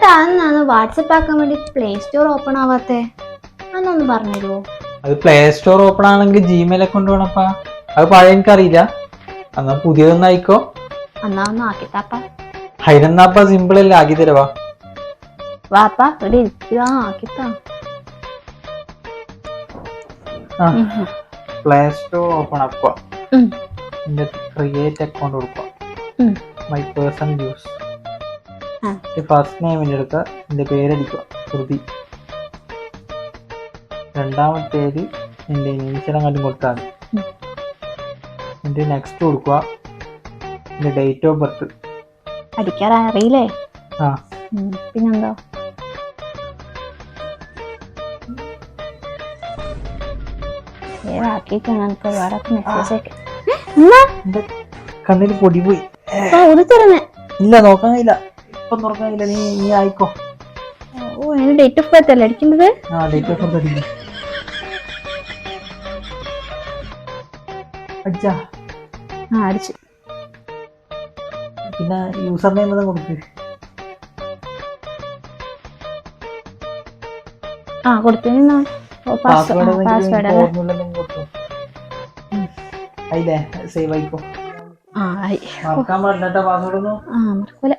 ചേട്ടാ അന്നാണ് വാട്സപ്പ് ആക്കാൻ വേണ്ടി പ്ലേ സ്റ്റോർ ഓപ്പൺ ആവാത്തെ? അന്നൊന്ന് പറഞ്ഞുതരുമോ അത് പ്ലേ സ്റ്റോർ ഓപ്പൺ ആണെങ്കിൽ ജിമെയിൽ അക്കൗണ്ട് വേണപ്പാ അത് പഴയ എനിക്കറിയില്ല. എന്നാ പുതിയതൊന്നും ആയിക്കോ. എന്നാ ഒന്ന് ആക്കിത്താപ്പാ അതിനെന്നാപ്പാ സിമ്പിൾ അല്ലേ? ആക്കി തരവാ വാപ്പാ ഇവിടെ ഇരിക്കുക ആക്കിത്താ പ്ലേ സ്റ്റോർ ഓപ്പൺ ആക്കുക ക്രിയേറ്റ് അക്കൗണ്ട് കൊടുക്കുക. My person use. ഫസ്റ്റ് നെയിമിന്റെ അടുത്ത് എന്റെ പേരടിക്കുക. ശ്രുതി. രണ്ടാമത്തേത് എന്റെ ഇനീഷ്യലങ്ങാട്ടും കൊടുത്താൽ. എന്നിട്ട് നെക്സ്റ്റ് കൊടുക്കുക. എന്റെ ഡേറ്റ് ഓഫ് ബർത്ത് അടിക്കാൻ അറിയില്ലേ? ആ. പിന്നെന്താ? കണ്ണിൽ പൊടി പോയി. ഇല്ല നോക്കാൻ കഴിയില്ല. ഇപ്പം തുറക്കാനില്ല നീ നീ ആയിക്കോ. ഓ അതിന് ഡേറ്റ് ഓഫ് ബർത്ത് അല്ലേ അടിക്കുന്നത്? ആ ഡേറ്റ് ഓഫ് ബർത്ത് അടിക്കും അച്ഛാ ആ അടിച്ചു. പിന്നെ യൂസർ നെയിം ഒന്നും കൊടുക്ക് ആ കൊടുത്തിരുന്നോ പാസ്വേഡ് കൊടുത്തു. അതില്ലേ സേവ് ആയിക്കോ. ആ ആയി. മറക്കാൻ പാടില്ല പാസ്വേഡ് ഒന്നും. ആ മറക്കൂല.